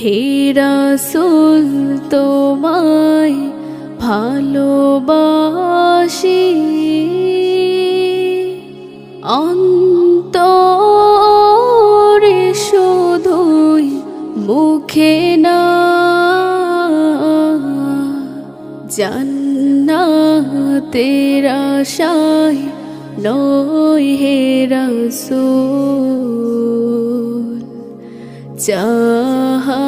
হেরাসুল তোমায় ভালোবাসি। অন্তরে শুধুই মুখে না জান্নাতের আশায় নয় হে রাসূল। জাহান্নাম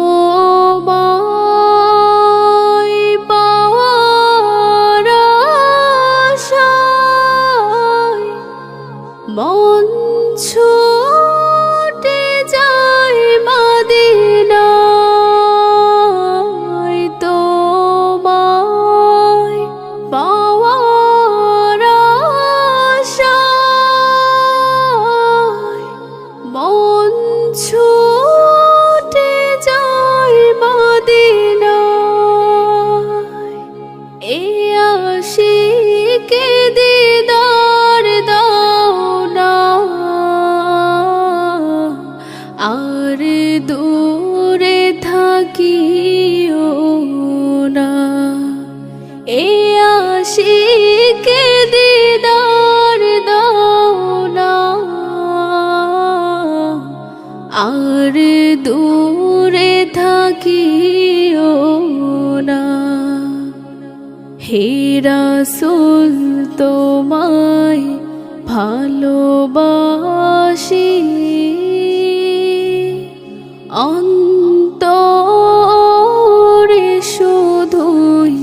হেরাসুল তোমায় ভালোবাসি। অন্তরে শুধুই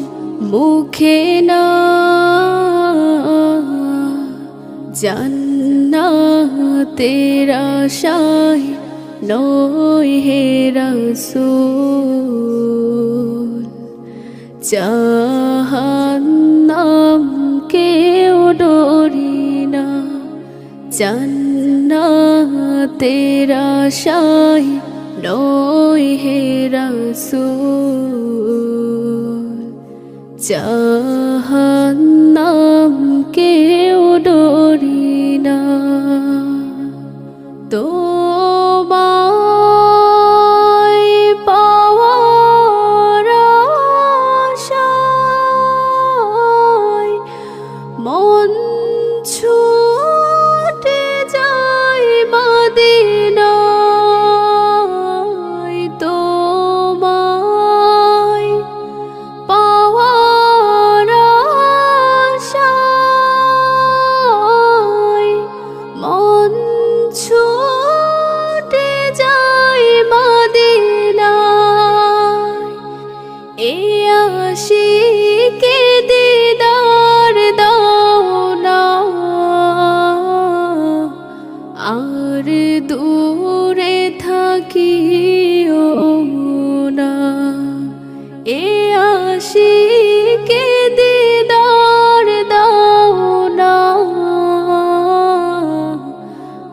মুখে না জান্নাতের আশায় নয় হে রাসূল। জাহান্নাম জান্নাতের আশায় নয় হে রাসূল জাহান্নাম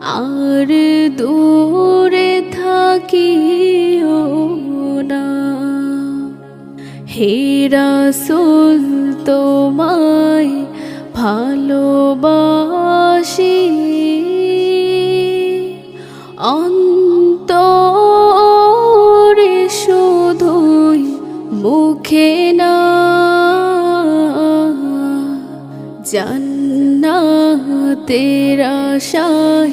আর দূরে থাকিও না। হেরাসুল তোমায় ভালোবাসি। অন্তরে শুধুই মুখে না। জান্নাতের আশায়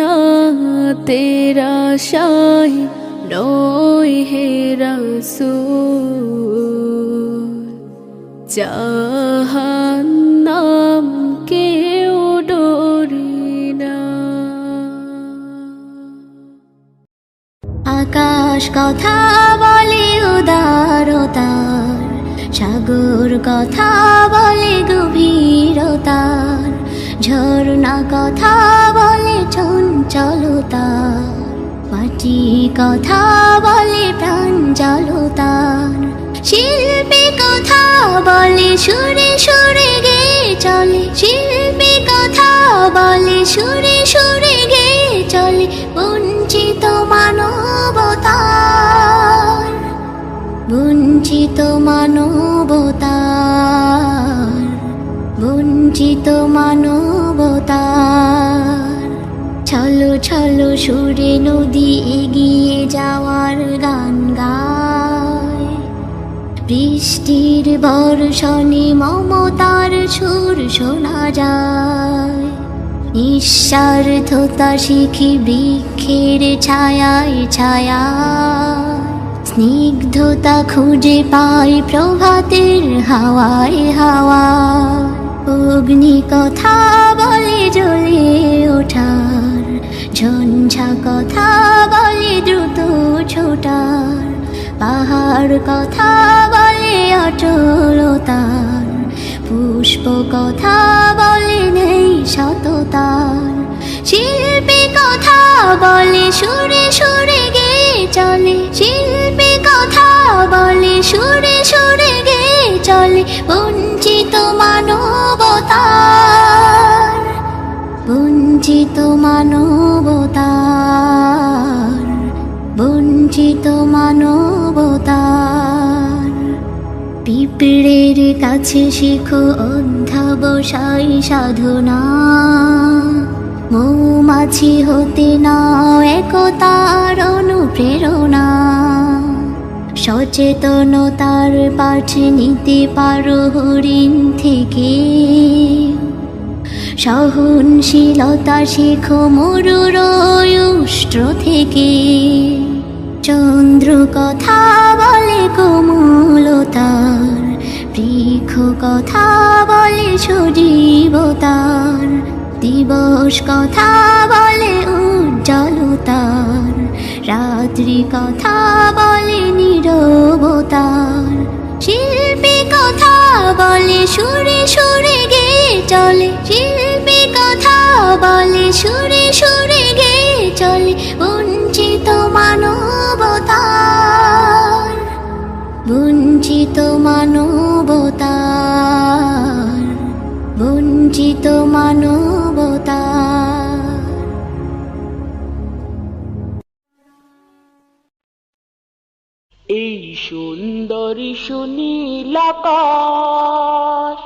না তেরা শাহ নয় হে রসুল। জাহান্নাম কেউ না। আকাশ কথা বলে উদারতার, সাগর কথা বলে গভীরতার, ঝর্ণা কথা বলে চন্দ্র চঞ্চলতার মাটি কথা বলে প্রাঞ্জলতার শিল্পী কথা বলে, সুরে সুরে গে চলে। শিল্পী কথা বলে, সুরে সুরে গে চলে। বঞ্চিত মানবতার। বঞ্চিত মানবতার। বঞ্চিত মানবতার ছলো ছলো সুরে নদী এগিয়ে যাওয়ার গান গায়। বৃষ্টির বর্ষণে মমতার সুর শোনা যায়। নিঃস্বার্থতা শিখি বৃক্ষের ছায়ায় ছায়া স্নিগ্ধতা খুঁজে পাই প্রভাতের হাওয়ায় হাওয়া অগ্নি কথা বলে জ্বলে ওঠার ঝঞ্ঝা কথা বলে দ্রুত ছোটার। পাহাড় কথা বলে অটলতার পুষ্প কথা বলে নেই সততার। শিল্পী কথা বলে সুরে সুরে গে চলে। শিল্পী কথা বলে সুরে সুরে গে চলে। বঞ্চিত মানবতার পিঁপড়ের কাছে শিখো অধ্যাবসায় সাধনা। মৌমাছি হতে নাও একতার অনুপ্রেরণা। সচেতনতার পাঠ নিতে পারো হরিণ থেকে। সহনশীলতা শেখো মরুর থেকে। চন্দ্র কথা বলে কোমলতার বৃক্ষ কথা বলে সজীবতার দিবস কথা বলে উজ্জ্বলতার। রাত্রি কথা বলে নীরবতার। বঞ্চিত মানবতার এই সুন্দরী সুনীল আকাশ,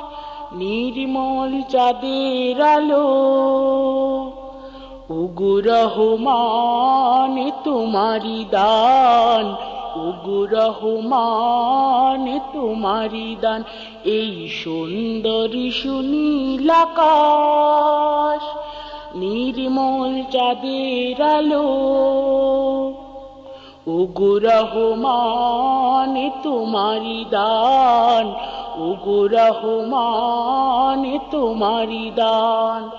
নির্মল চাঁদের আলো উগু রহমান তোমারি দান উগু রহমান তোমারি দান। এই সুন্দরী সুনীল আকাশ, নির্মল চাঁদের আলো। ওগো রহমান তোমারি দান। ওগো রহমান তোমারি দান।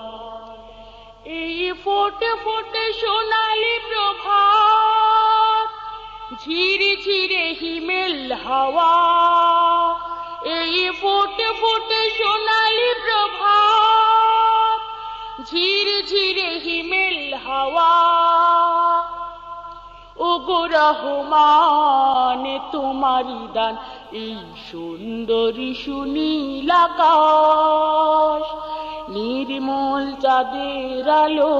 এই ফোটে ফোটে সোনালি প্রভাত ঝিরে ঝিরে হিমেল হাওয়া। এই ফোটে ফোটে সোনালি প্রভাত, ঝিরে ঝিরে হিমেল হাওয়া। ওগো রহমান, তোমারি দান এই সুন্দরী সুনীল আকাশ, নির্মল চাঁদের আলো।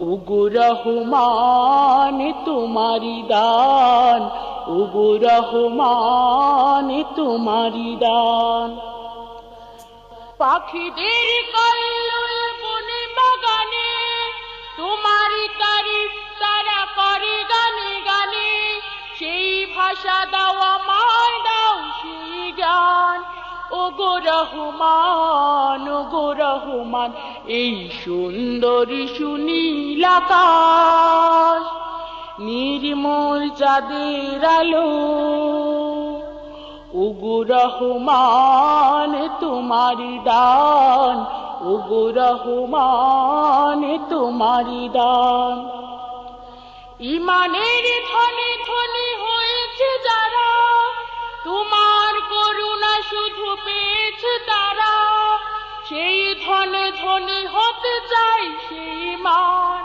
ওগো রহমান, তোমারি দান ওগো রহমান তোমারি দান। পাখিদের কল্লোল বনে বাগানে, তোমারই তারিফ তারা করে গানে গানে, সেই ভাষা দাও আমায় দাও সেই জ্ঞান ও গো রহমান ও গো রহমান এই সুন্দরী সুনীল আকাশ। নির্মল চাঁদের আলো ওগো রহমান তোমারি দান ওগো রহমান তোমারি দান। ইমানের ধনে ধনে হয়েছে যারা, তোমার করুণা শুধু পেয়েছে তারা। সেই ধনে ধনে হতে চাই সেই মান।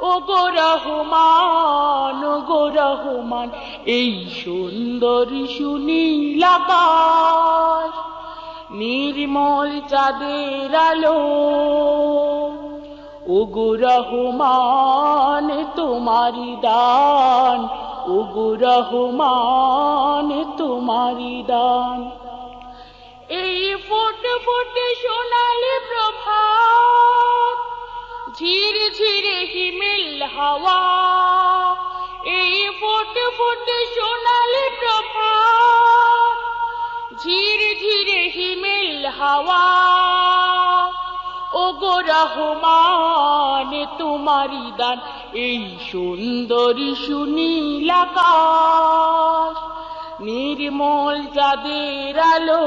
ও গো রহমান, ও গো রহমান, এই সুন্দর সুনীল আকাশ নির্মল চাঁদের আলো। ওগো রহমান তোমারি দান ওগো রহমান তোমারি দান। ঝির ঝিরে হিমেল হাওয়া। এই ফুট ফুটে সোনালি প্রভাত ঝির ঝিরে হিমেল হাওয়া। ও গো রহমান, তোমারি দান এই সুন্দরী সুনীল আকাশ, নির্মল যাদের আলো।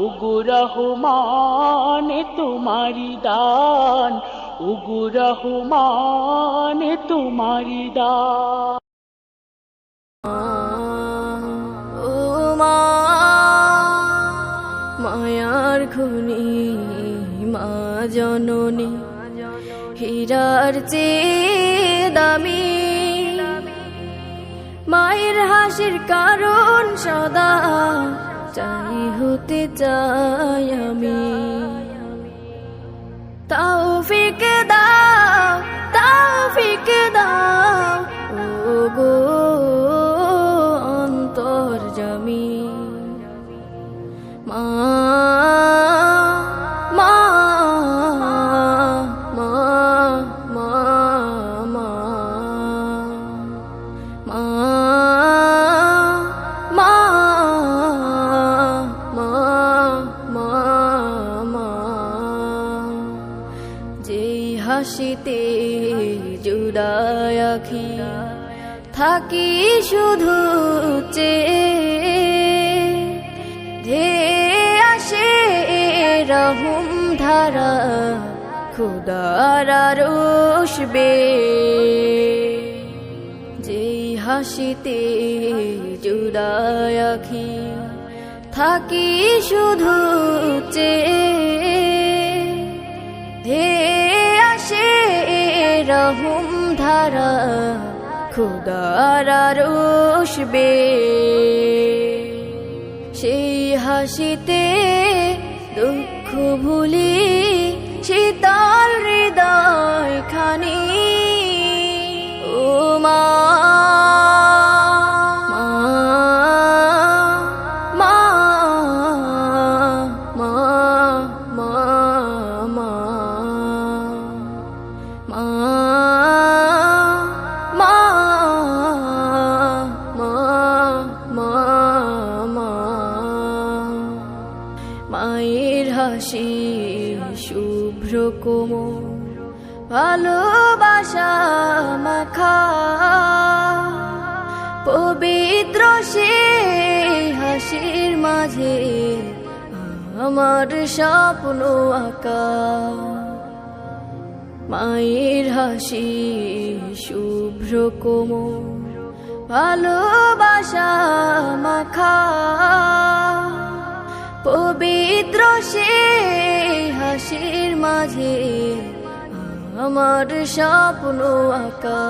ওগো রহমান তোমারি দান ওগো রহমান তোমারি দান। মায়ার খুনি মা জননী, হীরার চেয়ে দামি। মায়ের হাসির কারণ সদা চাই হতে চাই আমি। তাও ফিকে দাও তাও ফিকে দাও ও গো আসে রহুম ধারা, খুদার রোষবে যেই হাসিতে জুড়ায় আখি, থাকি শুধু চে ধে আসে রহুম ধারা, খুদার রোষবে সেই হাসিতে দুঃখ ভুলি শীতল হৃদয় খানি হাসি শুভ্র কোমল ভালোবাসা মাখা, পবিত্র সে হাসির মাঝে আমার স্বপ্ন আঁকা। মায়ের হাসি শুভ্র কোমল, ভালোবাসা মাঝে আমার স্বপ্ন আকা।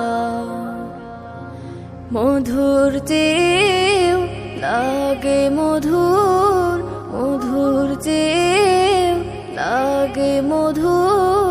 মধুর চেয়েও লাগে মধুর মধুর চেয়েও লাগে মধুর।